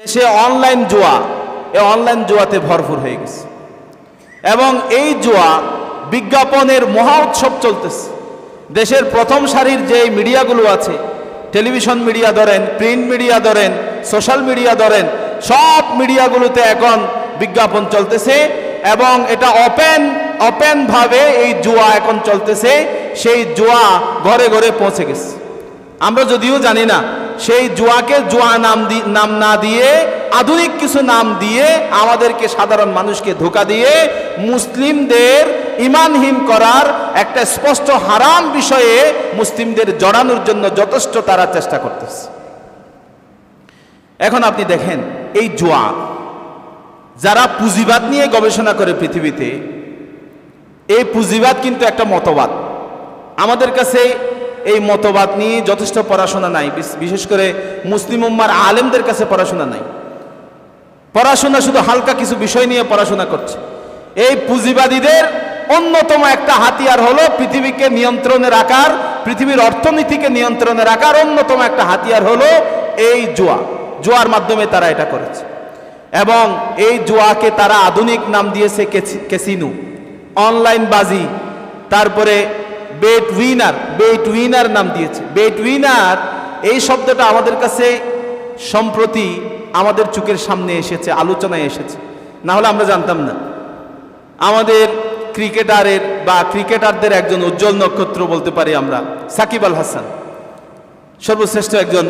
দেশে অনলাইন জুয়া, এই অনলাইন জুয়াতে ভরপুর হয়ে গেছে। এবং এই জুয়া বিজ্ঞাপনের মহা উৎসব চলতেছে। দেশের প্রথম সারির যে মিডিয়াগুলো আছে, টেলিভিশন মিডিয়া ধরেন, প্রিন্ট মিডিয়া ধরেন, সোশ্যাল মিডিয়া ধরেন, সব মিডিয়াগুলোতে এখন বিজ্ঞাপন চলতেছে এবং এটা ওপেন ওপেনভাবে এই জুয়া এখন চলতেছে। সেই জুয়া ঘরে ঘরে পৌঁছে গেছে। আমরা যদিও জানি না, সেই জুয়াকে জুয়া নাম নাম না দিয়ে, আধুনিক কিছু নাম দিয়ে আমাদেরকে সাধারণ মানুষকে ধোকা দিয়ে মুসলিমদের ইমানহীন করার একটা স্পষ্ট হারাম বিষয়ে মুসলিমদের জড়ানোর জন্য যথেষ্ট তারা চেষ্টা করতেছে। এখন আপনি দেখেন, এই জুয়া যারা পুঁজিবাদ নিয়ে গবেষণা করে পৃথিবীতে, এই পুঁজিবাদ কিন্তু একটা মতবাদ। আমাদের কাছে এই মতবাদ নিয়ে যথেষ্ট পড়াশোনা নাই বিশেষ করে মুসলিম উম্মার আলেমদের কাছে পড়াশোনা নাই। পড়াশোনা শুধু হালকা কিছু বিষয় নিয়ে পড়াশোনা করছে। এই পুঁজিবাদীদের অন্যতম একটা হাতিয়ার হলো পৃথিবীকে নিয়ন্ত্রণে রাখার, পৃথিবীর অর্থনীতিকে নিয়ন্ত্রণে রাখার অন্যতম একটা হাতিয়ার হলো এই জুয়া। জুয়ার মাধ্যমে তারা এটা করেছে। এবং এই জুয়াকে তারা আধুনিক নাম দিয়েছে কেসি- কেসিনো। অনলাইন বাজি তারপরে বেট উইনার বেট উইনার নাম দিয়েছে। বেট উইনার এই শব্দটা আমাদের কাছে সম্প্রতি আমাদের চোখের সামনে এসেছে, আলোচনায় এসেছে। না হলে আমরা জানতাম না। আমাদের ক্রিকেটারের বা ক্রিকেটারদের একজন উজ্জ্বল নক্ষত্র বলতে পারি আমরা, সাকিব আল হাসান। সর্বশ্রেষ্ঠ একজন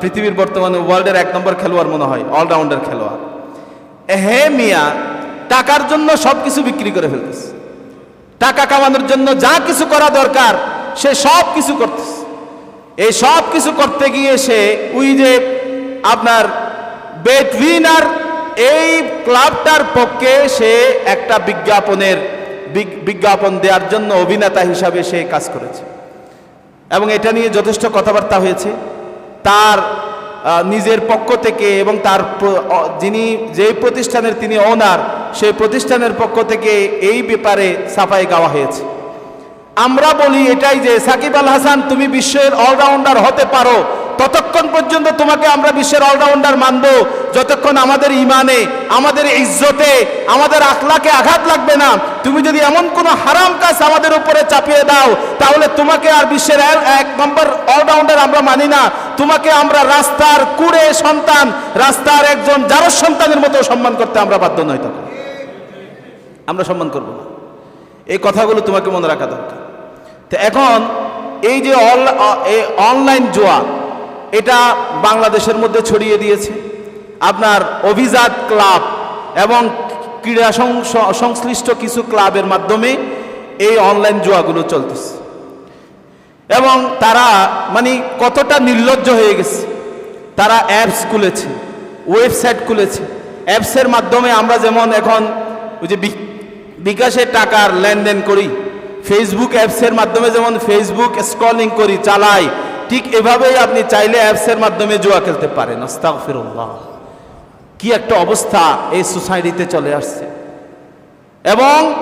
পৃথিবীর বর্তমানে ওয়ার্ল্ডের এক নম্বর খেলোয়াড় মনে হয় অলরাউন্ডার খেলোয়াড়। হে মিয়া, টাকার জন্য সব কিছু বিক্রি করে ফেলতেছে। টাকা কামানোর জন্য যা কিছু করা দরকার, সে সব কিছু করতেছে। এই সব কিছু করতে গিয়ে সে ওই যে আপনার বেট উইনার এই ক্লাবটার পক্ষে সে একটা বিজ্ঞাপনের বিজ্ঞাপন দেওয়ার জন্য অভিনেতা হিসাবে সে কাজ করেছে। এবং এটা নিয়ে যথেষ্ট কথাবার্তা হয়েছে। তার নিজের পক্ষ থেকে এবং তার যিনি যেই প্রতিষ্ঠানের তিনি ওনার সেই প্রতিষ্ঠানের পক্ষ থেকে এই ব্যাপারে সাফাই গাওয়া হয়েছে। আমরা বলি এটাই যে সাকিব আল হাসান, তুমি বিশ্বের অলরাউন্ডার হতে পারো। ততক্ষণ পর্যন্ত তোমাকে আমরা বিশ্বের অলরাউন্ডার মানব। যতক্ষণ আমাদের ইমানে, আমাদের ইজ্জতে, আমাদের আখলাকে আঘাত লাগবে না। তুমি যদি এমন কোনো হারাম কাজ আমাদের উপরে চাপিয়ে দাও, তাহলে তোমাকে আর বিশ্বের এক- নম্বর অলরাউন্ডার আমরা মানি না। তোমাকে আমরা রাস্তার কুড়ে সন্তান, রাস্তার একজন যারো সন্তানের মতো সম্মান করতে আমরা বাধ্য নই তখন। আমরা সম্মান করব এই কথাগুলো তোমাকে মনে রাখা দরকার। তো এখন এই যে অনলাইন জোয়া, এটা বাংলাদেশের মধ্যে ছড়িয়ে দিয়েছে। আপনার অভিজাত ক্লাব এবং ক্রীড়া সংশ্লিষ্ট কিছু ক্লাবের মাধ্যমে এই অনলাইন জুয়াগুলো চলতেছে। এবং তারা মানে কতটা নির্লজ্জ হয়ে গেছে। তারা অ্যাপস খুলেছে, ওয়েবসাইট খুলেছে। অ্যাপসের মাধ্যমে আমরা যেমন এখন ওই যে বি- বিকাশের টাকার লেনদেন করি ফেসবুক অ্যাপসের মাধ্যমে যেমন ফেসবুক স্ক্রলিং করি, চালাই, ঠিক এভাবেই আপনি চাইলে অ্যাপসের মাধ্যমে জুয়া খেলতে পারেন। আস্তাগফিরুল্লাহ। কি একটা অবস্থা এই সোসাইটিতে চলে আসছে। এবং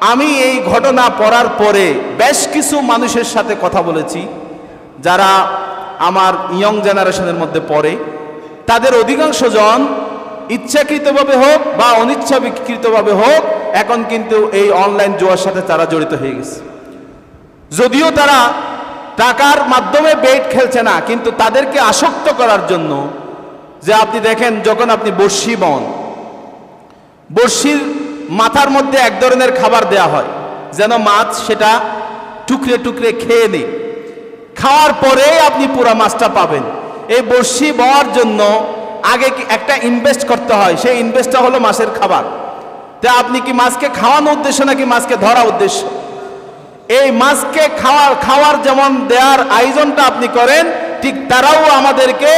আমি এই ঘটনা পড়ার পরে বেশ কিছু মানুষের সাথে কথা বলেছি, যারা আমার ইয়ং জেনারেশনের মধ্যে পড়ে। তাদের অধিকাংশ জন ইচ্ছাকৃতভাবে হোক বা অনিচ্ছাকৃতভাবে হোক এখন কিন্তু এই অনলাইন জুয়ার সাথে তারা জড়িত হয়ে গেছে। যদিও তারা টাকার মাধ্যমে বেট খেলছে না, কিন্তু তাদেরকে আসক্ত করার জন্য যে আপনি দেখেন যখন আপনি বর্ষি বন, বড়শির মাথার মধ্যে এক ধরনের খাবার দেয়া হয়, যেন মাছ সেটা টুকরে টুকরে খেয়ে নেই খাওয়ার পরে আপনি পুরো মাছটা পাবেন। এই বড়শি বওয়ার জন্য আগে একটা ইনভেস্ট করতে হয়, সেই ইনভেস্টটা হলো মাছের খাবার। তা আপনি কি মাছকে খাওয়ানো উদ্দেশ্য নাকি মাছকে ধরা উদ্দেশ্য? এই মাছকে খাওয়ার খাওয়ার যেমন দেওয়ার আয়োজনটা আপনি করেন, ঠিক তারাও আমাদেরকে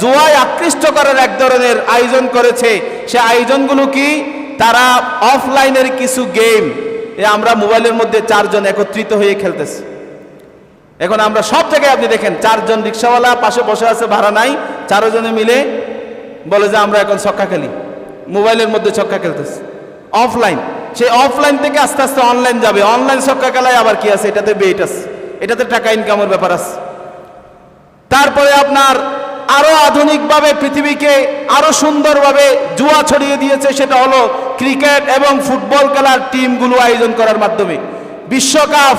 জুয়ায় আকৃষ্ট করার এক ধরনের আয়োজন করেছে। সে আয়োজনগুলো কি? তারা অফলাইনের কিছু গেম। আমরা মোবাইলের মধ্যে চারজন একত্রিত হয়ে খেলতেছি। এখন আমরা সব জায়গায় আপনি দেখেন, চারজন রিক্সাওয়ালা পাশে বসে আছে, ভাড়া নাই, চারজনে মিলে বলে যে আমরা এখন ছক্কা খেলি। মোবাইলের মধ্যে ছক্কা খেলতেছি। অফলাইন সেই অফলাইন থেকে আস্তে আস্তে অনলাইন যাবে। অনলাইন ছক্কা খেলায় আবার কি আছে? এটাতে বেট আছে। এটাতে টাকা ইনকামের ব্যাপার আছে। তারপরে আপনার আরও আধুনিকভাবে পৃথিবীকে আরও সুন্দরভাবে জুয়া ছড়িয়ে দিয়েছে সেটা হলো ক্রিকেট এবং ফুটবল খেলার টিমগুলো আয়োজন করার মাধ্যমে। বিশ্বকাপ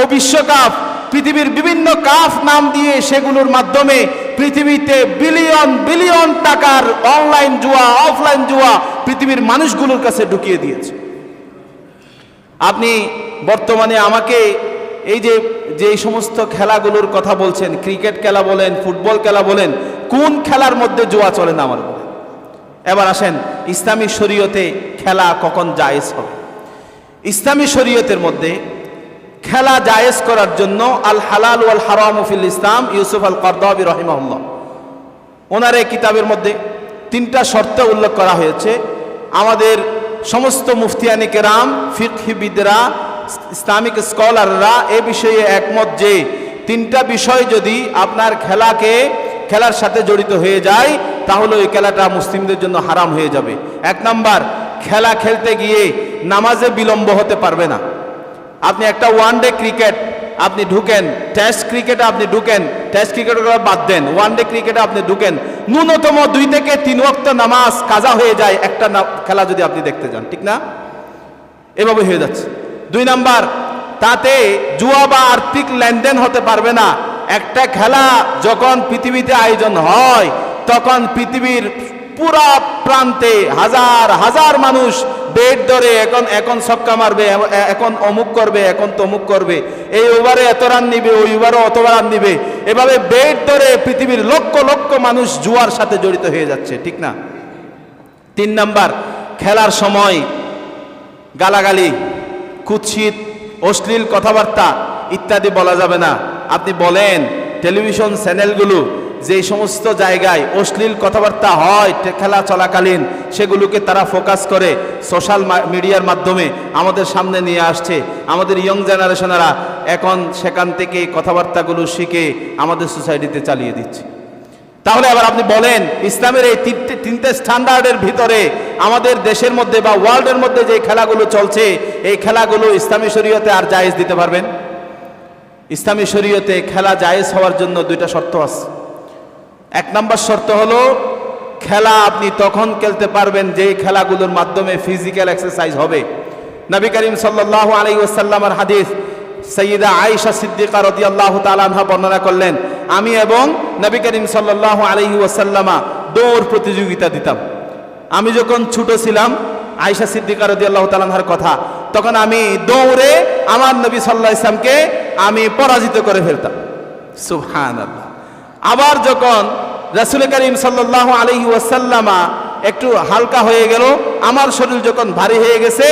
ও বিশ্বকাপ পৃথিবীর বিভিন্ন কাফ নাম দিয়ে সেগুলোর মাধ্যমে পৃথিবীতে বিলিয়ন বিলিয়ন টাকার অনলাইন জুয়া, অফলাইন জুয়া পৃথিবীর মানুষগুলোর কাছে ঢুকিয়ে দিয়েছে। আপনি বর্তমানে আমাকে এই যে যে সমস্ত খেলাগুলোর কথা বলছেন, ক্রিকেট খেলা বলেন, ফুটবল খেলা বলেন, কোন খেলার মধ্যে জুয়া চলে না আমার এবার আসেন, ইসলামী শরীয়তে খেলা কখন জায়েজ হবে? ইসলামী শরীয়তের মধ্যে খেলা জায়েজ করার জন্য আল হালাল ওয়াল হারাম ফিল ইসলাম ইউসুফ আল কর্দাবি রহিমাহুল্লাহ। ওনার এই কিতাবের মধ্যে তিনটা শর্ত উল্লেখ করা হয়েছে। আমাদের সমস্ত মুফতিয়ানি কেরাম, ফিকহিবিদরা, ইসলামিক স্কলাররা এ বিষয়ে একমত যে তিনটা বিষয় যদি আপনার খেলাকে, খেলার সাথে জড়িত হয়ে যায়, তাহলে ওই খেলাটা মুসলিমদের জন্য হারাম হয়ে যাবে। এক নাম্বার, খেলা খেলতে গিয়ে নামাজে বিলম্ব হতে পারবে না। আপনি একটা ওয়ান ডে ক্রিকেট আপনি ঢুকেন টেস্ট ক্রিকেটে আপনি ঢুকেন টেস্ট ক্রিকেট বাদ দেন ওয়ান ডে ক্রিকেটে আপনি ঢুকেন, ন্যূনতম দুই থেকে তিন ওয়াক্ত নামাজ কাজা হয়ে যায়, একটা খেলা যদি আপনি দেখতে যান, ঠিক না? এভাবে হয়ে যাচ্ছে। দুই নাম্বার, তাতে জুয়া বা আর্থিক লেনদেন হতে পারবে না। একটা খেলা যখন পৃথিবীতে আয়োজন হয়, তখন পৃথিবীর পুরা প্রান্তে হাজার হাজার মানুষ বেড ধরে এখন এখন ছক্কা মারবে, এখন অমুক করবে, এখন তমুক করবে। এই ওভারে এত রান নিবে, ওই ওভারে অত রান নিবে। এভাবে বেড ধরে পৃথিবীর লক্ষ লক্ষ মানুষ জুয়ার সাথে জড়িত হয়ে যাচ্ছে, ঠিক না? তিন নাম্বার, খেলার সময় গালাগালি, কুৎসিত, অশ্লীল কথাবার্তা ইত্যাদি বলা যাবে না। আপনি বলেন, টেলিভিশন চ্যানেলগুলো যে সমস্ত জায়গায় অশ্লীল কথাবার্তা হয় খেলা চলাকালীন, সেগুলোকে তারা ফোকাস করে সোশ্যাল মিডিয়ার মাধ্যমে আমাদের সামনে নিয়ে আসছে। আমাদের ইয়ং জেনারেশনেরা এখন সেখান থেকে কথাবার্তাগুলো শিখে আমাদের সোসাইটিতে চালিয়ে দিচ্ছে। তাহলে আবার আপনি বলেন, ইসলামের এই তিনটে তিনটে স্ট্যান্ডার্ডের ভিতরে আমাদের দেশের মধ্যে বা ওয়ার্ল্ডের মধ্যে যে খেলাগুলো চলছে, এই খেলাগুলো ইসলামী শরীয়তে আর জায়েজ দিতে পারবেন? ইসলামী শরীয়তে খেলা জায়েজ হওয়ার জন্য দুইটা শর্ত আছে। এক নম্বর শর্ত হলো, খেলা আপনি তখন খেলতে পারবেন যেই খেলাগুলোর মাধ্যমে ফিজিক্যাল এক্সারসাইজ হবে। নবী করিম সাল্লাহ আলী ওসাল্লামার হাদিস সৈয়দা আয়েশা সিদ্দিকা রদিয়াল্লাহ তালানহা বর্ণনা করলেন, আমি এবং নবী করিম সাল্লাহ আলহি ওসাল্লামা দৌড় প্রতিযোগিতা দিতাম। আমি যখন ছোট ছিলাম, আয়েশা সিদ্দিকা আল্লাহ তালানহার কথা, তখন আমি দৌড়ে আমার নবী সাল্লাহ ইসলামকে আমি পরাজিত করে ফেলতাম। সুবহান আল্লাহ আবার যখন রাসুল করিম সাল্লাহ আলহি ওয়াসাল্লামা একটু হালকা হয়ে গেল, আমার শরীর যখন ভারী হয়ে গেছে,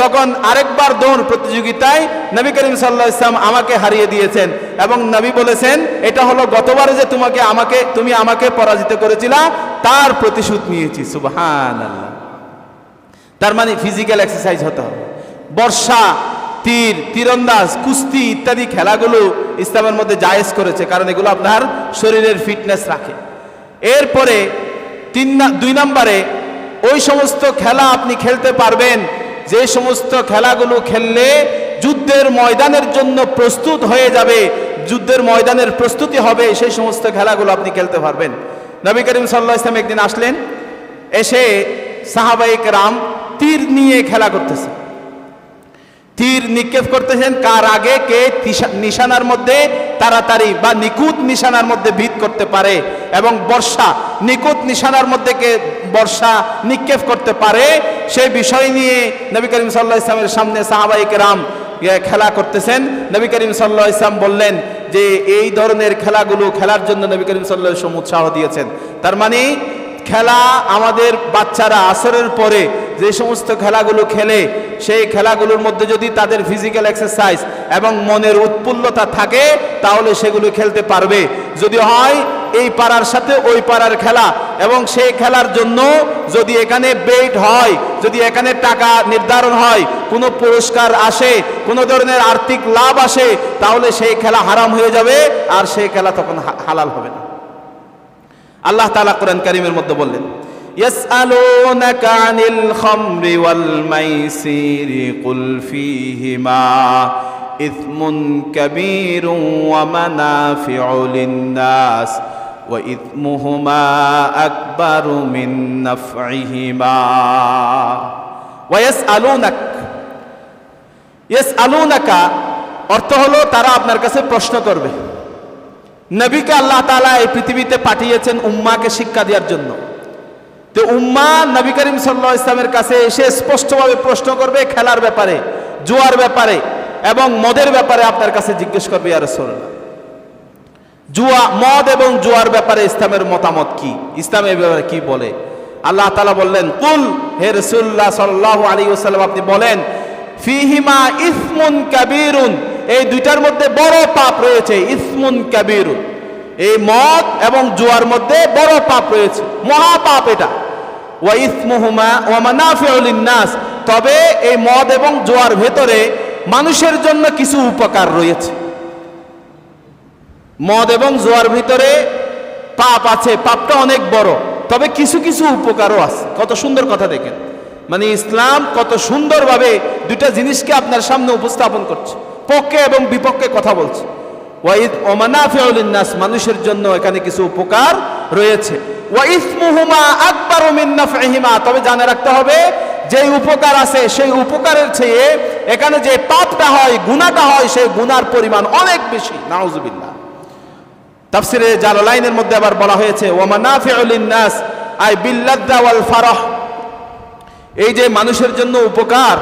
তখন আরেকবার দৌড় প্রতিযোগিতায় নবী করিম সাল্লাহ ইসলাম আমাকে হারিয়ে দিয়েছেন এবং নবী বলেছেন, এটা হলো গতবারে যে তোমাকে আমাকে, তুমি আমাকে পরাজিত করেছিলা, তার প্রতিশোধ নিয়েছি। সুবহান তার মানে ফিজিক্যাল এক্সারসাইজ হতে হবে। বর্ষা তীর, তীরন্দাজ, কুস্তি ইত্যাদি খেলাগুলো ইসলামের মধ্যে জায়েজ করেছে, কারণ এগুলো আপনার শরীরের ফিটনেস রাখে। এরপরে তিন দুই নম্বরে, ওই সমস্ত খেলা আপনি খেলতে পারবেন, যে সমস্ত খেলাগুলো খেললে যুদ্ধের ময়দানের জন্য প্রস্তুত হয়ে যাবে, যুদ্ধের ময়দানের প্রস্তুতি হবে, সেই সমস্ত খেলাগুলো আপনি খেলতে পারবেন। নবী করিম সাল্লাহ ইসলাম একদিন আসলেন, এসে সাহাবাইক রাম তীর নিয়ে খেলা করতেছে। তীর নিক্ষেপ করতেছেন। কার আগে কে নিশানার মধ্যে তাড়াতাড়ি বা নিকুত নিশানার মধ্যে ভিত করতে পারে এবং বর্ষা নিকুত নিশানার মধ্যে কে বর্ষা নিক্ষেপ করতে পারে সেই বিষয় নিয়ে নবী করিম সাল্লাহ ইসলামের সামনে সাহাবাইক রাম খেলা করতেছেন। নবী করিম সাল্লাহ ইসলাম বললেন যে, এই ধরনের খেলাগুলো খেলার জন্য নবী করিম সাল্লাহ উৎসাহ দিয়েছেন। তার মানে খেলা আমাদের বাচ্চারা আসরের পরে যে সমস্ত খেলাগুলো খেলে, সেই খেলাগুলোর মধ্যে যদি তাদের ফিজিক্যাল এক্সারসাইজ এবং মনের উৎফুল্লতা থাকে, তাহলে সেগুলো খেলতে পারবে। যদি হয়, এই পাড়ার সাথে ওই পাড়ার খেলা এবং সেই খেলার জন্য যদি এখানে বেট হয়, যদি এখানে টাকা নির্ধারণ হয়, কোনো পুরস্কার আসে, কোনো ধরনের আর্থিক লাভ আসে, তাহলে সেই খেলা হারাম হয়ে যাবে আর সেই খেলা তখন হালাল হবে না। আল্লাহ তাআলা কোরআন কারীমের মধ্যে বললেন يسألونك عن الخمر والميسير قل فيهما إثم كبير ومنافع للناس وإثمهما أكبر من نفعهما ويسألونك يسألونك অর্থ হলো তারা আপনার কাছে প্রশ্ন করবে নবীকে আল্লাহ তালা এই পৃথিবীতে পাঠিয়েছেন উম্মাকে শিক্ষা দেওয়ার জন্য। তো উম্মা নবী করিম সাল্লাহ ইসলামের কাছে এসে স্পষ্টভাবে প্রশ্ন করবে, খেলার ব্যাপারে, জুয়ার ব্যাপারে এবং মদের ব্যাপারে আপনার কাছে জিজ্ঞেস করবে আর জুয়া, মদ এবং জুয়ার ব্যাপারে ইসলামের মতামত কি? ইসলাম এই ব্যাপারে কি বলে? আল্লাহ তালা বললেন, কুল, হে রসুল্লাহ সাল্লাহ আলী ওসাল্লাম আপনি বলেন, ফিহিমা ইসমুন কাবিরুন এই দুইটার মধ্যে বড় পাপ রয়েছে, ইসমুন কাবিরুন এই মদ এবং জুয়ার মধ্যে বড় পাপ রয়েছে মহা পাপ এটা। ওয়া ইসমুহুমা ওয়া মানাফিউল নাস তবে এই মদ এবং জোয়ার ভেতরে মানুষের জন্য কিছু উপকার রয়েছে। মদ এবং জোয়ার ভিতরে পাপ আছে, পাপটা অনেক বড়, তবে কিছু কিছু উপকারও আছে। কত সুন্দর কথা দেখেন। মানে ইসলাম কত সুন্দরভাবে দুটা জিনিসকে আপনার সামনে উপস্থাপন করছে। পক্ষে এবং বিপক্ষে কথা বলছে। ওয়াইদ ওমানাফিউল নাস মানুষের জন্য এখানে কিছু উপকার রয়েছে। ওয়াইসমুহুমা আকবারু মিন নাফইহিমা তবে জানে রাখতে হবে যে উপকার আছে সেই উপকারের চেয়ে এখানে যে পাপটা হয়, গুনাহটা হয়, সেই গুনার পরিমাণ অনেক বেশি। নাউজুবিল্লাহ। তাফসিরে জালালাইনের মধ্যে আবার বলা হয়েছে ওয়ামানাফিউল নাস আই বিল্লাদ্দা ওয়াল ফারাহ। এই যে মানুষের জন্য উপকার,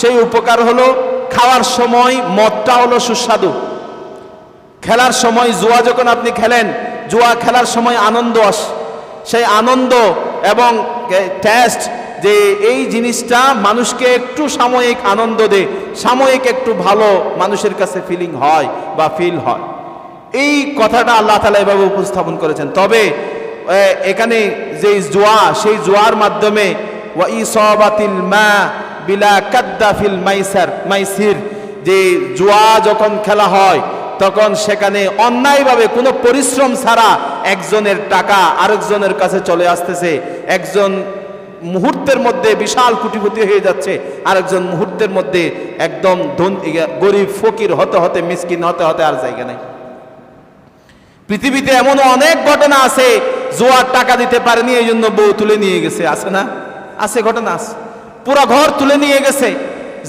সেই উপকার হলো খাওয়ার সময় মদটা হলো সুস্বাদু। খেলার সময় জুয়া যখন আপনি খেলেন, জুয়া খেলার সময় আনন্দ আসে, সেই আনন্দ এবং টেস্ট যে এই জিনিসটা মানুষকে একটু সাময়িক আনন্দ দেয় সাময়িক একটু ভালো মানুষের কাছে ফিলিং হয় বা ফিল হয়। এই কথাটা আল্লাহ তালা এভাবে উপস্থাপন করেছেন। তবে এখানে যে জোয়া, সেই জোয়ার মাধ্যমে, ওয়া ইসাবাতিল মা বিলা কাদ্দা ফিল মাইসার, মাইসির। যে জুয়া যখন খেলা হয়, তখন সেখানে অন্যায়ভাবে কোনো পরিশ্রম ছাড়া একজনের টাকা আরেকজনের কাছে চলে আসতেছে। একজন মুহূর্তের মধ্যে বিশাল কুটিপতি হয়ে যাচ্ছে, আরেকজন মুহূর্তের মধ্যে একদম ধন গরিব, ফকির, হতে হতে মিসকিন, হতে হতে আর জায়গা নেই। পৃথিবীতে এমন অনেক ঘটনা আছে, জোয়ার টাকা দিতে পারেনি এই জন্য বউ তুলে নিয়ে গেছে। আছে না? আছে, ঘটনা আছে। পুরো ঘর তুলে নিয়ে গেছে,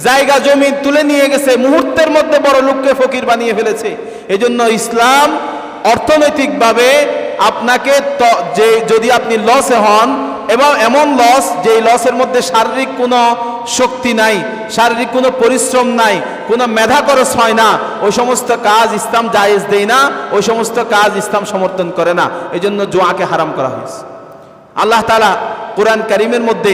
জায়গা, জমি তুলে নিয়ে গেছে, মুহূর্তের মধ্যে বড় লোককে ফকির বানিয়ে ফেলেছে। এই জন্য ইসলাম অর্থনৈতিকভাবে আপনাকে যে, যদি আপনি লসে হন, এবং এমন লস যে লসের মধ্যে শারীরিক কোনো শক্তি নাই, শারীরিক কোনো পরিশ্রম নাই, কোনো মেধা খরচ হয় না, ওই সমস্ত কাজ ইসলাম জায়েজ দেয় না, ওই সমস্ত কাজ ইসলাম সমর্থন করে না। এই জন্য জোয়াকে হারাম করা হয়েছে। আল্লাহ তালা কোরআন করিমের মধ্যে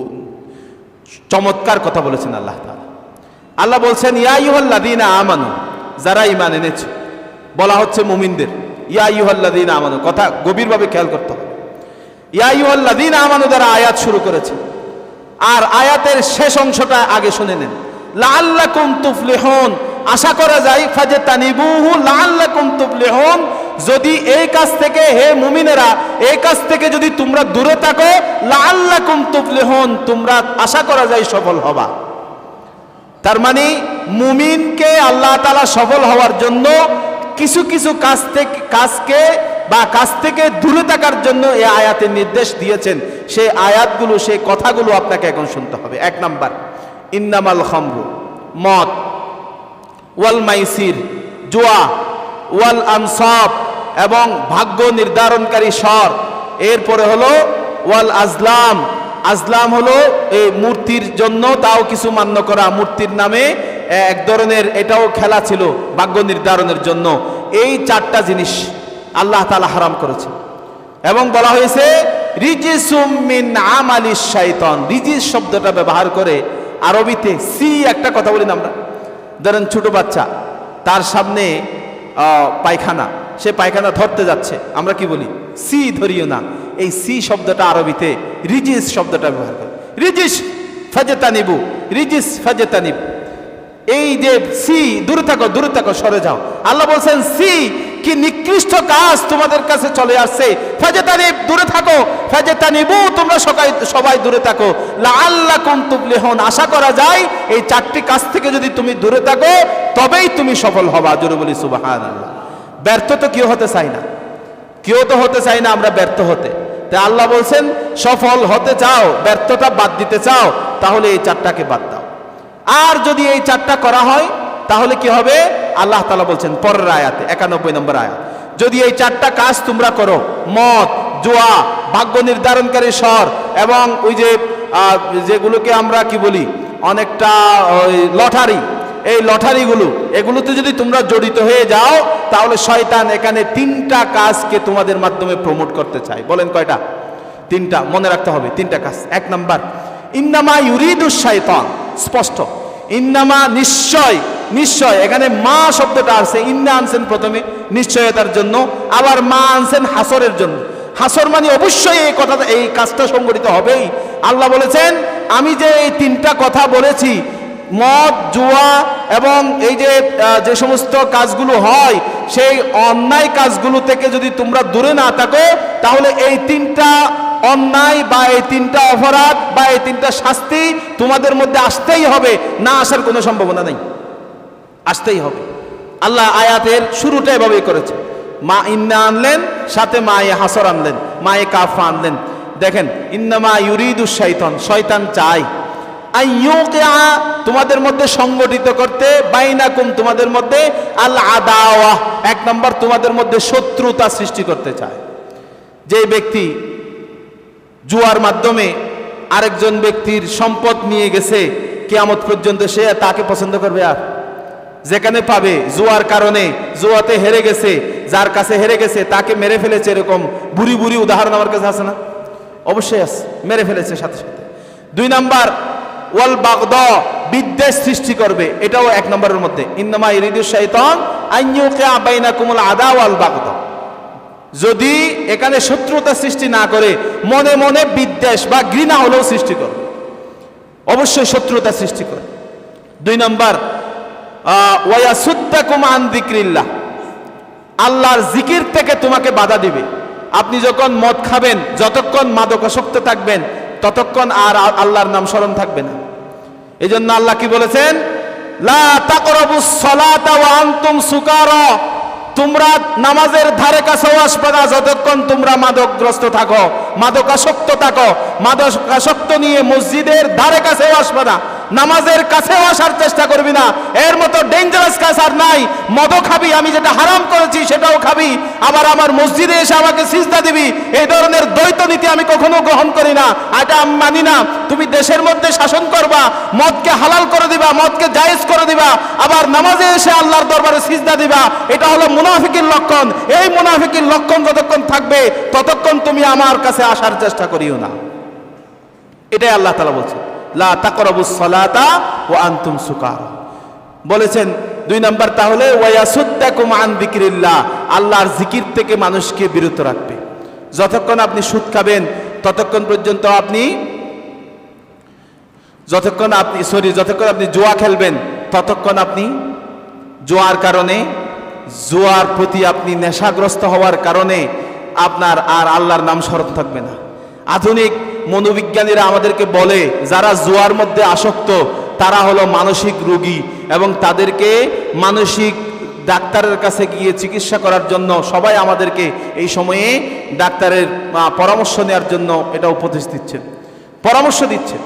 চমৎকার কথা বলেছেন আল্লাহ আল্লাহ বলছেন, ইয়া ইউহাল্লাযীনা আমানু যারা ইমান এনেছে, বলা হচ্ছে মুমিনদের, ইয়া ইউহাল্লাযীনা আমানু কথা গভীরভাবে খেয়াল করতে হবে। ইয়া ইউহাল্লাযীনা আমানু দ্বারা আয়াত শুরু করেছে, আর আয়াতের শেষ অংশটা আগে শুনে নেন। লাআল্লাকুম তুফলিহুন আশা করা যায় ফাজে তানিবুহু লাআল্লাকুম তুফলিহুন যদি এই কাজ থেকে হে মুমিনেরা, এই কাজ থেকে যদি তোমরা দূরে থাকো, লাআল্লাকুম তুফলিহুন, তোমরা আশা করা যায় সফল হবা। তার মানে মুমিনকে আল্লাহ তালা সফল হওয়ার জন্য কিছু কিছু কাজ থেকে, কাজকে বা কাজ থেকে দূরে থাকার জন্য এই আয়াতের নির্দেশ দিয়েছেন। সেই আয়াতগুলো, সেই কথাগুলো আপনাকে এখন শুনতে হবে। এক নাম্বার, ইন্নামাল খামরু, মদ, ওয়াল মাইসির, জুয়া ওয়াল আনসাব এবং ভাগ্য নির্ধারণকারী স্বর। এরপরে হলো ওয়াল আজলাম। আজলাম হলো এই মূর্তির জন্য তাও কিছু মান্য করা। মূর্তির নামে এক ধরনের এটাও খেলা ছিল ভাগ্য নির্ধারণের জন্য। এই চারটা জিনিস আল্লাহ তালা হারাম করেছে এবং বলা হয়েছে শব্দটা ব্যবহার করে আরবিতে সি একটা কথা বলি না আমরা। ধরেন ছোট বাচ্চা, তার সামনে পায়খানা। সে পায়খানা ধরতে যাচ্ছে। আমরা কি বলি? সি ধরিও না। এই সি শব্দটা আরবিতে রিজিস শব্দটা ব্যবহার করে। রিজিস ফাজেতা নিবু রিজিস ফাজেতা নিবু এই যে সি, দূরে থাকো দূরে থাকো, সরে যাও। আল্লাহ বলছেন, সি কি নিকৃষ্ট কাজ তোমাদের কাছে চলে আসছে? ফাজেতানিব দূরে থাকো। ফাজেতানিবু তোমরা সবাই সবাই দূরে থাকো। লাআল্লাকুম তুফলিহুন আশা করা যায়, এই চারটি কাজ থেকে যদি তুমি দূরে থাকো, তবেই তুমি সফল হবা। জোরে বলি, সুবহানাল্লাহ। ব্যর্থ তো কেউ হতে চাই না। কেউ তো হতে চাই না আমরা ব্যর্থ হতে। তাই আল্লাহ বলছেন, সফল হতে চাও, ব্যর্থতা বাদ দিতে চাও, তাহলে এই চারটাকে বাদ দাও। আর যদি এই চারটা করা হয় তাহলে কি হবে? আল্লাহ তালা বলছেন, পরের আয়াতে, একানব্বই নম্বর আয়াত। যদি এই চারটা কাজ তোমরা করো, মদ, জোয়া, ভাগ্য নির্ধারণকারী স্বর এবং ওই যে যেগুলোকে আমরা কি বলি, অনেকটা ওই লটারি, এই লটারিগুলো, এগুলোতে যদি তোমরা জড়িত হয়ে যাও, তাহলে শয়তান এখানে তিনটা কাজকে তোমাদের মাধ্যমে প্রমোট করতে চায়। বলেন কয়টা? তিনটা, মনে রাখতে হবে, তিনটা কাজ। এক নাম্বার, ইন্নামা ইউরিদুস শয়তান, স্পষ্ট, ইন্নামা নিশ্চয় নিশ্চয়, এখানে মা শব্দটা আছে ইন্না আনছেন প্রথমে, নিশ্চয়তার জন্য, আবার মা আনছেন হাসরের জন্য। হাসর মানে অবশ্যই এই কথাটা এই কাজটা সংগঠিত হবেই। আল্লাহ বলেছেন, আমি যে এই তিনটা কথা বলেছি, মদ, জুয়া এবং এই যে যে সমস্ত কাজগুলো হয়, সেই অন্যায় কাজগুলো থেকে যদি তোমরা দূরে না থাকো, তাহলে এই তিনটা অন্যায় বা এই তিনটা অপরাধ বা এই তিনটা শাস্তি তোমাদের মধ্যে আসতেই হবে, না আসার কোনো সম্ভাবনা নেই। আসতেই হবে। আল্লাহ আয়াতের শুরুটা এভাবেই করেছে। মা ইন্না আনলেন, সাথে মায়ে হাসর আনলেন, মায়ে কাফা আনলেন। দেখেন, ইন্নামা ইউরিদু শৈতন শয়তান আইয়ুকিআ তোমাদের মধ্যে সংগঠিত করতে, বাইনাকুম, তোমাদের মধ্যে আল আদাওয়া এক নম্বর তোমাদের মধ্যে শত্রুতা সৃষ্টি করতে চায়। যে ব্যক্তি জুয়ার মাধ্যমে আরেকজন ব্যক্তির সম্পদ নিয়ে গেছে, কেয়ামত পর্যন্ত সে তাকে পছন্দ করবে আর? যেখানে পাবে, জুয়ার কারণে, জুয়াতে হেরে গেছে, যার কাছে হেরে গেছে, তাকে মেরে ফেলেছে এরকম বুড়ি বুড়ি উদাহরণ আমার কাছে আছে না? অবশ্যই আছে, মেরে ফেলেছে সাথে সাথে। দুই নাম্বার, ওয়াল বাগদ, বিদ্বেষ সৃষ্টি করবে, এটাও এক নম্বরের মধ্যে। ইন্নামা ইরিদুস শাইতান আইয়ুকা বাইনাকুমুল আদা ওয়াল বাগদ। যদি এখানে শত্রুতা সৃষ্টি না করে, মনে মনে বিদ্বেষ বা ঘৃণা হলেও সৃষ্টি করে অবশ্যই শত্রুতা সৃষ্টি করে দুই নম্বর ওয়াসুদ্দাকুম আন দিক্রিল্লাহ আল্লাহর জিকির থেকে তোমাকে বাধা দিবে। আপনি যখন মদ খাবেন, যতক্ষণ মাদকাসক্ত থাকবেন, ততক্ষণ আর আল্লাহর নাম স্মরণ থাকবে না। এই জন্য আল্লাহ কি বলেছেন? তোমরা নামাজের ধারে কাছেও আসবে যতক্ষণ তোমরা মাদকগ্রস্ত থাকো, মাদকাসক্ত থাকো, মাদকাসক্ত নিয়ে মসজিদের ধারে কাছেও আসবে নামাজের কাছেও আসার চেষ্টা করবি না। এর মতো ডেঞ্জারাস কাজ আর নাই। মদও খাবি, আমি যেটা হারাম করেছি সেটাও খাবি। আবার আমার মসজিদে এসে আমাকে সিজদা দিবি। এই ধরনের দ্বৈত নীতি আমি কখনো গ্রহণ করি না। এটা আমি মানি না। তুমি দেশের মধ্যে শাসন করবা, মদকে হালাল করে দিবা, মদকে জায়েজ করে দিবা। আবার নামাজে এসে আল্লাহর দরবারে সিজদা দিবা। এটা হলো মুনাফিকের লক্ষণ। এই মুনাফিকের লক্ষণ যতক্ষণ থাকবে, ততক্ষণ তুমি আমার কাছে আসার চেষ্টা করিও না। এটাই আল্লাহ তালা বলছে লা ওয়া আনতুম সুকারা। বলেছেন, দুই নম্বর তাহলে আল্লাহর জিকির থেকে মানুষকে বিরত রাখবে। যতক্ষণ আপনি সুদ খাবেন, ততক্ষণ পর্যন্ত আপনি, যতক্ষণ আপনি, সরি, যতক্ষণ আপনি জোয়া খেলবেন, ততক্ষণ আপনি জোয়ার কারণে, জোয়ার প্রতি আপনি নেশাগ্রস্ত হওয়ার কারণে আপনার আর আল্লাহর নাম স্মরণ থাকবে না। আধুনিক মনোবিজ্ঞানীরা আমাদেরকে বলে, যারা জোয়ার মধ্যে আসক্ত, তারা হলো মানসিক রোগী এবং তাদেরকে মানসিক ডাক্তারের কাছে গিয়ে চিকিৎসা করার জন্য সবাই আমাদেরকে এই সময়ে ডাক্তারের পরামর্শ নেওয়ার জন্য এটা উপদেশ দিচ্ছেন। পরামর্শ দিচ্ছেন।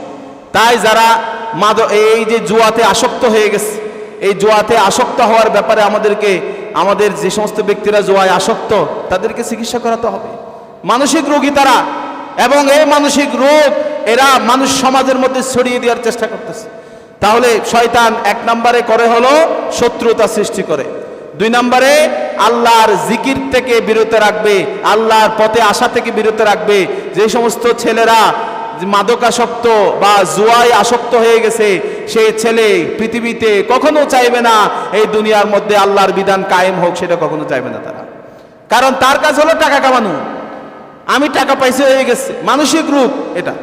তাই যারা মাদ, এই যে জুয়াতে আসক্ত হয়ে গেছে, এই জুয়াতে আসক্ত হওয়ার ব্যাপারে আমাদেরকে, আমাদের যে সমস্ত ব্যক্তিরা জুয়ায় আসক্ত, তাদেরকে চিকিৎসা করাতে হবে। মানসিক রোগী তারা এবং এই মানসিক রোগ এরা মানুষ সমাজের মধ্যে ছড়িয়ে দেওয়ার চেষ্টা করতেছে। তাহলে শয়তান এক নম্বরে করে হলো শত্রুতা সৃষ্টি করে। দুই নম্বরে আল্লাহর জিকির থেকে বিরত রাখবে, আল্লাহর পথে আসা থেকে বিরত রাখবে। যে সমস্ত ছেলেরা মাদকাসক্ত বা জুয়ায় আসক্ত হয়ে গেছে, সে ছেলে পৃথিবীতে কখনো চাইবে না, এই দুনিয়ার মধ্যে আল্লাহর বিধান কায়েম হোক, সেটা কখনো চাইবে না তারা। কারণ তার কাজ হলো টাকা কামানো। আমি টাকা পাইছে, হয়ে গেছে। মানসিক রূপ এটা।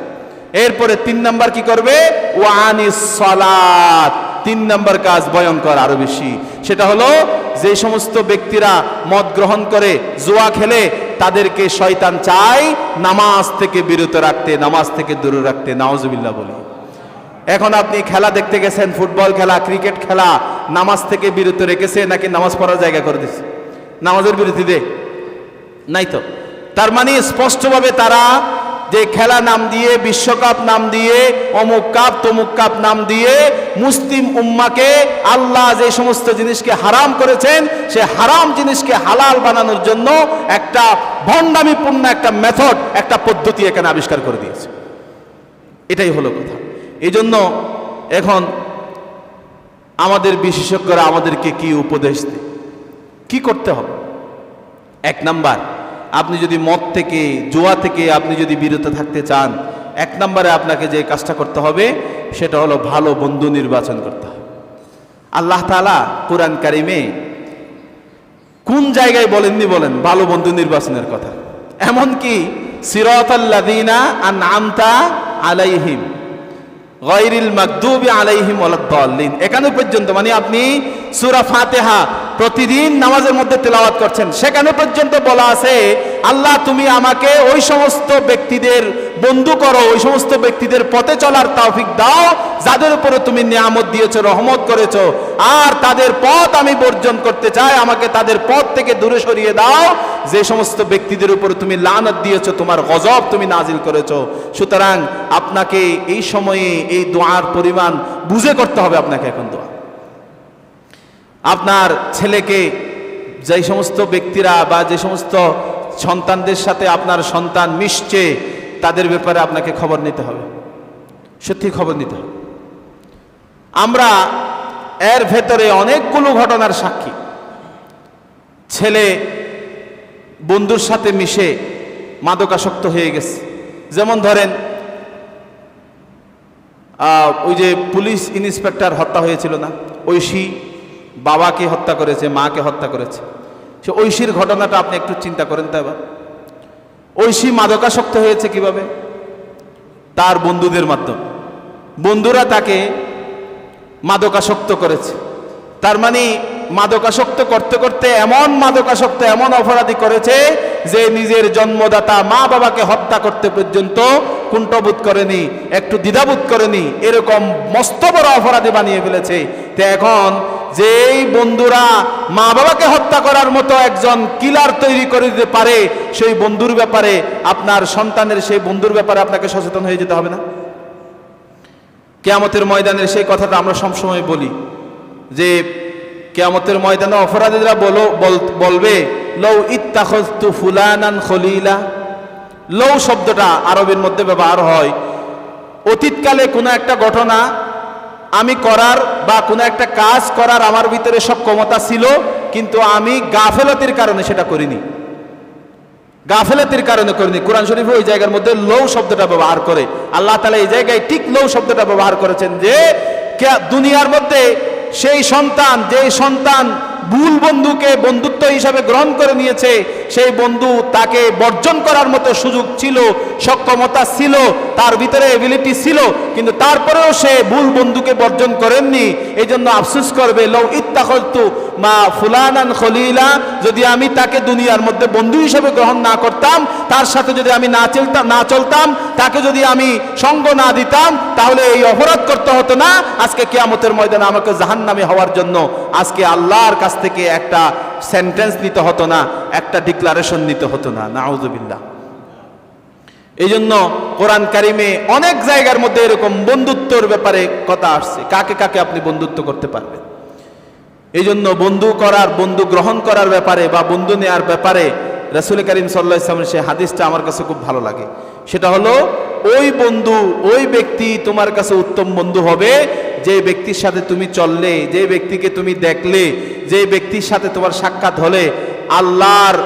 এরপরে তিন নাম্বার কি করবে? ওয়ানি সলাত। তিন নাম্বার কাজ ভয়ঙ্কর আরও বেশি। সেটা হলো, যে সমস্ত ব্যক্তিরা মদ গ্রহণ করে, জোয়া খেলে, তাদেরকে শয়তান চায় নামাজ থেকে বিরত রাখতে, নামাজ থেকে দূরে রাখতে। নাওজবিল্লা বলি। এখন আপনি খেলা দেখতে গেছেন, ফুটবল খেলা, ক্রিকেট খেলা, নামাজ থেকে বিরত রেখেছে নাকি নামাজ পড়ার জায়গা করে দিচ্ছে নামাজের বিরতিতে নাই তো? তার মানে স্পষ্টভাবে তারা যে খেলা নাম দিয়ে, বিশ্বকাপ নাম দিয়ে, অমুক কাপ, তমুক কাপ নাম দিয়ে মুসলিম উম্মাকে আল্লাহ যে সমস্ত জিনিসকে হারাম করেছেন, সে হারাম জিনিসকে হালাল বানানোর জন্য একটা ভণ্ডামিপূর্ণ একটা মেথড একটা পদ্ধতি এখানে আবিষ্কার করে দিয়েছে। এটাই হলো কথা। এই জন্য এখন আমাদের বিশেষজ্ঞরা আমাদেরকে কি উপদেশ দেয়? কি করতে হবে? এক নাম্বার আপনি যদি মদ থেকে, জোয়া থেকে আপনি যদি বিরত থাকতে চান, এক নম্বরে আপনাকে যে কাজটা করতে হবে, সেটা হলো ভালো বন্ধু নির্বাচন করতে হবে। আল্লাহ তালা কোরআন কারিমে কোন জায়গায় বলেননি বলেন, ভালো বন্ধু নির্বাচনের কথা। এমনকি সিরতাল্লাদিনা আন আমতা আলাইহিম, গয়রিল মাকদুবি আলাইহিম এখানে পর্যন্ত মানে আপনি সুরা ফাতিহা প্রতিদিন নামাজের মধ্যে তেলাওয়াত করছেন। সেখানে পর্যন্ত বলা আছে, আল্লাহ, তুমি আমাকে ওই সমস্ত ব্যক্তিদের বন্ধু করো, ওই সমস্ত ব্যক্তিদের পথে চলার তৌফিক দাও, যাদের উপরে তুমি নিয়ামত দিয়েছ, রহমত করেছ। আর তাদের পথ আমি বর্জন করতে চাই, আমাকে তাদের পথ থেকে দূরে সরিয়ে দাও। যে সমস্ত ব্যক্তিদের উপরে তুমি লানত দিয়েছ, তোমার গজব তুমি নাজিল করেছ। সুতরাং আপনাকে এই সময়ে এই দোয়ার পরিমাণ বুঝে করতে হবে আপনাকে এখন দোয়া। আপনার ছেলেকে যে সমস্ত ব্যক্তিরা বা যে সমস্ত সন্তানদের সাথে আপনার সন্তান মিশছে, তাদের ব্যাপারে আপনাকে খবর নিতে হবে। সত্যি খবর নিতে হবে। আমরা এর ভেতরে অনেকগুলো ঘটনার সাক্ষী। ছেলে বন্ধুর সাথে মিশে মাদকাসক্ত হয়ে গেছে। যেমন ধরেন ওই যে পুলিশ ইন্সপেক্টর হত্যা হয়েছিল না? ঐশী বাবাকে হত্যা করেছে, মাকে হত্যা করেছে। সে ঐশীর ঘটনাটা আপনি একটু চিন্তা করেন তো এবার। ঐশী মাদকাসক্ত হয়েছে কীভাবে? তার বন্ধুদের মাধ্যমে। বন্ধুরা তাকে মাদকাসক্ত করেছে। তার মানে মাদকাসক্ত করতে করতে এমন মাদকাসক্ত, এমন অপরাধী করেছে যে নিজের জন্মদাতা মা বাবাকে হত্যা করতে পর্যন্ত কুণ্ঠবোধ করেনি, একটু দ্বিধাবোধ করেনি, এরকম মস্ত বড় অপরাধী বানিয়ে ফেলেছে। এখন যেই বন্ধুরা মা বাবাকে হত্যা করার মতো একজন কিলার তৈরি করে দিতে পারে, সেই বন্ধুর ব্যাপারে আপনার সন্তানের সেই বন্ধুর ব্যাপারে আপনাকে সচেতন হয়ে যেতে হবে না? কেয়ামতের ময়দানের সেই কথাটা আমরা সবসময় বলি যে, কেয়ামতের ময়দানে অপরাধীরা বলো, বল- বলবে লৌ ইত্তাখতু ফুলানান খলিলা। লৌ শব্দটা আরবের মধ্যে ব্যবহার হয়। অতীতকালে কোনো একটা ঘটনা আমি করার বা কোনো একটা কাজ করার আমার ভিতরে সব ক্ষমতা ছিল, কিন্তু আমি গাফেলতির কারণে সেটা করিনি। গাফেলাতির কারণে করেনি। কোরআন শরীফ ওই জায়গার মধ্যে লৌ শব্দটা ব্যবহার করে। আল্লাহ তালা এই জায়গায় ঠিক লৌ শব্দটা ব্যবহার করেছেন যে দুনিয়ার মধ্যে সেই সন্তান, যেই সন্তান ভুল বন্ধুকে বন্ধুত্ব হিসাবে গ্রহণ করে নিয়েছে সেই বন্ধু তাকে বর্জন করার মতো সুযোগ ছিল, সক্ষমতা ছিল, তার ভিতরে এবিলিটি ছিল, কিন্তু তারপরেও সে ভুল বন্ধুকে বর্জন করেননি। এই জন্য আফসুস করবে লৌ ইত্তাখতু মা ফুলানান খলিলা যদি আমি তাকে দুনিয়ার মধ্যে বন্ধু হিসেবে গ্রহণ না করতাম, তার সাথে যদি আমি না চলতাম না চলতাম, তাকে যদি আমি সঙ্গ না দিতাম, তাহলে এই অপরাধ করতে হতো না। আজকে কেয়ামতের ময়দানে আমাকে জাহান্নামে হওয়ার জন্য আজকে আল্লাহর কাছ থেকে একটা সেন্টেন্স নিতে হতো না, একটা ডিক্লারেশন নিতে হতো না, নাউজুবিল্লাহ। এই জন্য কোরআন কারিমে অনেক জায়গার মধ্যে এরকম বন্ধুত্বর ব্যাপারে কথা আসছে। কাকে কাকে আপনি বন্ধুত্ব করতে পারবেন? এই জন্য বন্ধু করার, বন্ধু গ্রহণ করার ব্যাপারে বা বন্ধু নেয়ার ব্যাপারে রসুল করিম সাল্লা ইসলামের সেই হাদিসটা আমার কাছে খুব ভালো লাগে। সেটা হলো, ওই বন্ধু, ওই ব্যক্তি তোমার কাছে উত্তম বন্ধু হবে যে ব্যক্তির সাথে তুমি চললে, যে ব্যক্তিকে তুমি দেখলে, যে ব্যক্তির সাথে তোমার সাক্ষাৎ হলে, আল্লাহর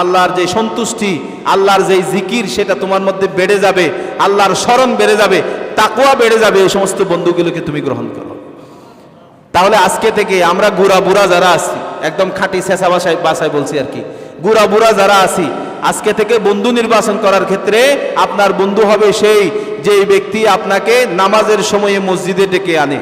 আল্লাহর যে সন্তুষ্টি, আল্লাহর যে জিকির, সেটা তোমার মধ্যে বেড়ে যাবে, আল্লাহর স্মরণ বেড়ে যাবে তাকুয়া বেড়ে যাবে, এই সমস্ত বন্ধুগুলোকে তুমি গ্রহণ করো। তাহলে আজকে থেকে আমরা গুড়া বুড়া যারা আছি, একদম খাঁটি শেষা বাসায় বাসায় বলছি আর কি গুড়া বুড়া যারা আছি আজকে থেকে বন্ধু নির্বাচন করার ক্ষেত্রে আপনার বন্ধু হবে সেই যে ব্যক্তি আপনাকে নামাজের সময়ে মসজিদে ডেকে আনে।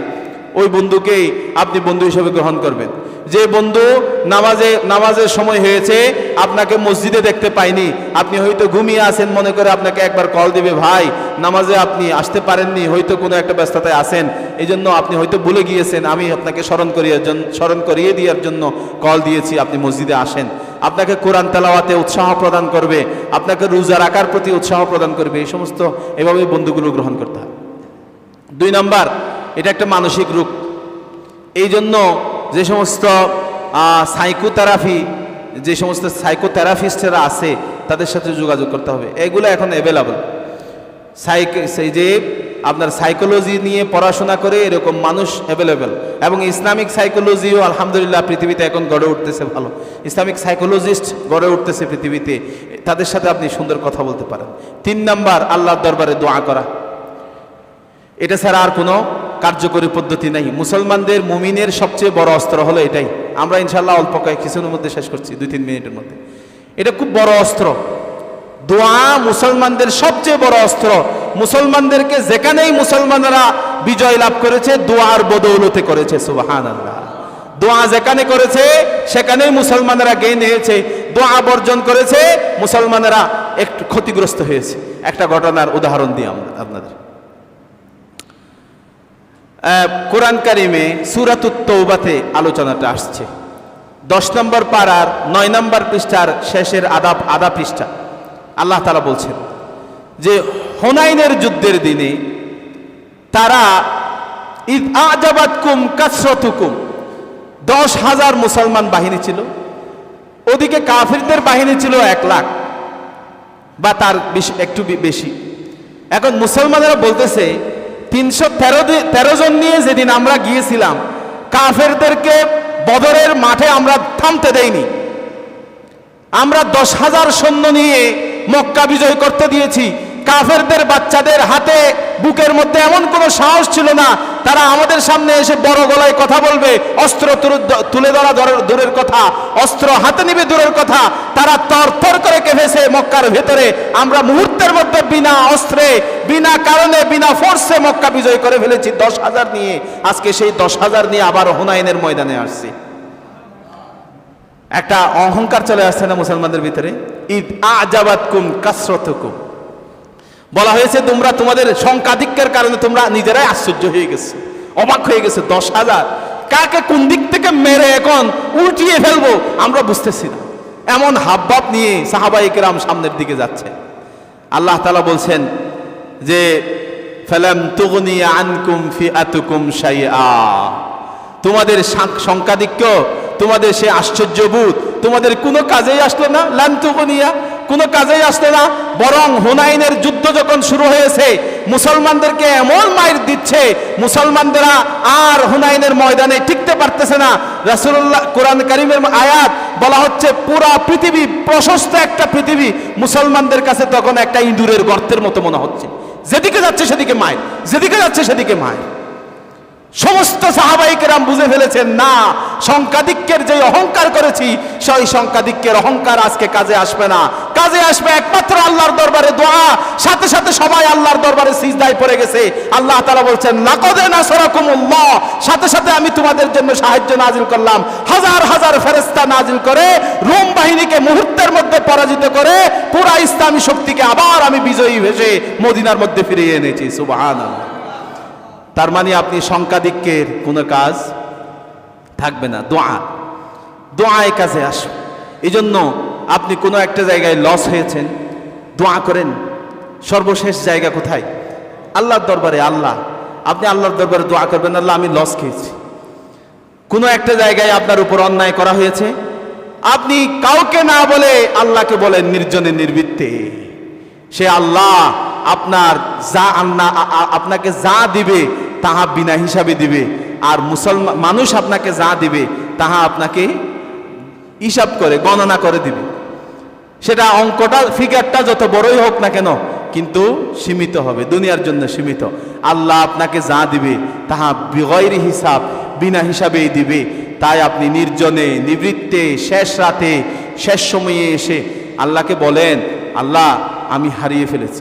ওই বন্ধুকেই আপনি বন্ধু হিসেবে গ্রহণ করবেন। যে বন্ধু নামাজে, নামাজের সময় হয়েছে, আপনাকে মসজিদে দেখতে পাইনি আপনি হয়তো ঘুমিয়ে আছেন, মনে করে আপনাকে একবার কল দিবে, ভাই, নামাজে আপনি আসতে পারেননি, হয়তো কোনো একটা ব্যস্ততায় আছেন। এই জন্য আপনি হয়তো ভুলে গিয়েছেন, আমি আপনাকে স্মরণ করিয়ে স্মরণ করিয়ে দেওয়ার জন্য কল দিয়েছি, আপনি মসজিদে আসেন। আপনাকে কোরআন তেলাওয়াতে উৎসাহ প্রদান করবে, আপনাকে রোজা রাখার প্রতি উৎসাহ প্রদান করবে, এই সমস্ত এভাবে বন্ধুগুলো গ্রহণ করতে হয়। দুই নম্বর, এটা একটা মানসিক রূপ এই জন্য যে সমস্ত সাইকোথেরাপি যে সমস্ত সাইকোথেরাপিস্টরা আছে, তাদের সাথে যোগাযোগ করতে হবে। এগুলো এখন অ্যাভেলেবল সেই যে আপনার সাইকোলজি নিয়ে পড়াশোনা করে এরকম মানুষ অ্যাভেলেবেল এবং ইসলামিক সাইকোলজিও আলহামদুলিল্লাহ পৃথিবীতে এখন গড়ে উঠতেছে ভালো। ইসলামিক সাইকোলজিস্ট গড়ে উঠতেছে পৃথিবীতে। তাদের সাথে আপনি সুন্দর কথা বলতে পারেন। তিন নাম্বার, আল্লাহর দরবারে দোয়া করা। এটা ছাড়া আর কোনো কার্যকরী পদ্ধতি নেই। মুসলমানদের, মুমিনের সবচেয়ে বড় অস্ত্র হলো এটাই। আমরা ইনশাল্লাহ অল্প কয়েক কিছুর মধ্যে শেষ করছি দুই তিন মিনিটের মধ্যে। এটা খুব বড় অস্ত্র। দোয়া মুসলমানদের সবচেয়ে বড় অস্ত্র। মুসলমানদেরকে যেখানেই মুসলমানরা বিজয় লাভ করেছে, দোয়ার বদৌলতে করেছে সুবাহান আল্লাহ দোয়া যেখানে করেছে, সেখানেই মুসলমানেরা গেয়ে নিয়েছে দোয়া বর্জন করেছে, মুসলমানেরা একটু ক্ষতিগ্রস্ত হয়েছে। একটা ঘটনার উদাহরণ দিই আমরা আপনাদের। কোরআন কারিমে সুরাতুত তৌবাতে আলোচনাটা আসছে। দশ নম্বর পাড়ার নয় নম্বর পৃষ্ঠার শেষের আদা আদা পৃষ্ঠা। আল্লাহ তালা বলছেন যে হোনাইনের যুদ্ধের দিনে তারা ঈদ আজাবাত কুম কাসরতুকুম। দশ হাজার মুসলমান বাহিনী ছিল। ওদিকে কাফিরদের বাহিনী ছিল এক লাখ বা তার বেশি- একটু বেশি। এখন মুসলমানেরা বলতেছে, তিনশো তেরো তেরো জন নিয়ে যেদিন আমরা গিয়েছিলাম, কাফেরদেরকে বদরের মাঠে আমরা থামতে দেইনি। আমরা দশ হাজার সৈন্য নিয়ে মক্কা বিজয় করতে দিয়েছি। কাফেরদের বাচ্চাদের হাতে বুকের মধ্যে এমন কোনো সাহস ছিল না, তারা আমাদের সামনে এসে বড় গলায় কথা বলবে, অস্ত্র তুলে- ধরা দূরের- দূরের কথা, অস্ত্র হাতে নিবে দূরের কথা, তারা তরতর করে কেঁপেছে মক্কার ভেতরে। আমরা মুহূর্তের মধ্যে বিনা অস্ত্রে, বিনা কারণে, বিনা ফোর্সে মক্কা বিজয় করে ফেলেছি। দশ হাজার নিয়ে, আজকে সেই দশ হাজার নিয়ে আবার হুনাইনের ময়দানে আসছি। একটা অহংকার চলে আসছে না মুসলমানদের ভিতরে? ঈদ আজাবাত কুম কাসরতুকুম। বলা হয়েছে, তোমরা তোমাদের সংখ্যাধিক্যের কারণে তোমরা নিজেরাই আশ্চর্য হয়ে গেছে, অবাক হয়ে গেছে, দশ হাজার। কাকে কোন দিক থেকে মেরে এখন উল্টিয়ে ফেলব আমরা বুঝতেছি না। এমন হাবভাব নিয়ে সাহাবাই কেরাম সামনের দিকে যাচ্ছে। আল্লাহ তালা বলছেন যে, ফেলাম তুগনি আনকুম ফি আতুকুম শাইআ। তোমাদের সংখ্যাধিক্য তোমাদের সে আশ্চর্যবোধ তোমাদের কোনো কাজেই আসলো না, লান্তুকনিয়া। কোনো কাজেই আসলো না, বরং হুনাইনের যুদ্ধ যখন শুরু হয়েছে, মুসলমানদেরকে এমন মাইর দিচ্ছে, মুসলমানদেরা আর হুনাইনের ময়দানে টিকতে পারতেছে না। রাসূলুল্লাহ কোরআন করিমের আয়াত বলা হচ্ছে, পুরা পৃথিবী, প্রশস্ত একটা পৃথিবী, মুসলমানদের কাছে তখন একটা ইঁদুরের গর্তের মতো মনে হচ্ছে। যেদিকে যাচ্ছে সেদিকে মায়ের যেদিকে যাচ্ছে সেদিকে মায়ের সমস্ত সাহাবাহিকেরাম বুঝে ফেলেছেন, না সংখ্যাধিক্যের যে অহংকার করেছি, সেই সংখ্যাধিক্যের অহংকার আজকে কাজে আসবে না। কাজে আসবে একমাত্র আল্লাহর দরবারে দোয়া, সাথে সাথে সবাই আল্লাহর দরবারে সিজদায় পড়ে গেছে। আল্লাহ তারা বলছেন, লাকদে নাসরাকুমুল্লাহ। সাথে সাথে আমি তোমাদের জন্য সাহায্য নাজিল করলাম। হাজার হাজার ফেরেশতা নাজিল করে, রোম বাহিনীকে মুহূর্তের মধ্যে পরাজিত করে, পুরা ইসলামী শক্তিকে আবার আমি বিজয়ী ভেসে মদিনার মধ্যে ফিরিয়ে এনেছি। সুবহানাল্লাহ। তার মানে আপনি সংখ্যাধিক্যের কোনো কাজ থাকবে না, দোয়া। দোয়ায় কাজে আসুন। এই জন্য আপনি কোনো একটা জায়গায় লস হয়েছেন, দোয়া করেন, সর্বশেষ জায়গা কোথায়? আল্লাহর দরবারে, আল্লাহ। আপনি আল্লাহর দরবারে দোয়া করবেন, আল্লাহ, আমি লস খেয়েছি। কোনো একটা জায়গায় আপনার উপর অন্যায় করা হয়েছে, আপনি কাউকে না বলে আল্লাহকে বলেন নির্জনে নির্বৃত্তে। সে আল্লাহ আপনার যা আপনাকে যা দিবে তাহা বিনা হিসাবে দিবে। আর মুসলমান, মানুষ আপনাকে যা দিবে, তাহা আপনাকে হিসাব করে, গণনা করে দিবে। সেটা অঙ্কটা, ফিগারটা যত বড়ই হোক না কেন, কিন্তু সীমিত হবে, দুনিয়ার জন্য সীমিত। আল্লাহ আপনাকে যা দিবে, তাহা বিগয়ের হিসাব, বিনা হিসাবেই দিবে। তাই আপনি নির্জনে, নিবৃত্তে, শেষ রাতে, শেষ সময়ে এসে আল্লাহকে বলেন, আল্লাহ, আমি হারিয়ে ফেলেছি।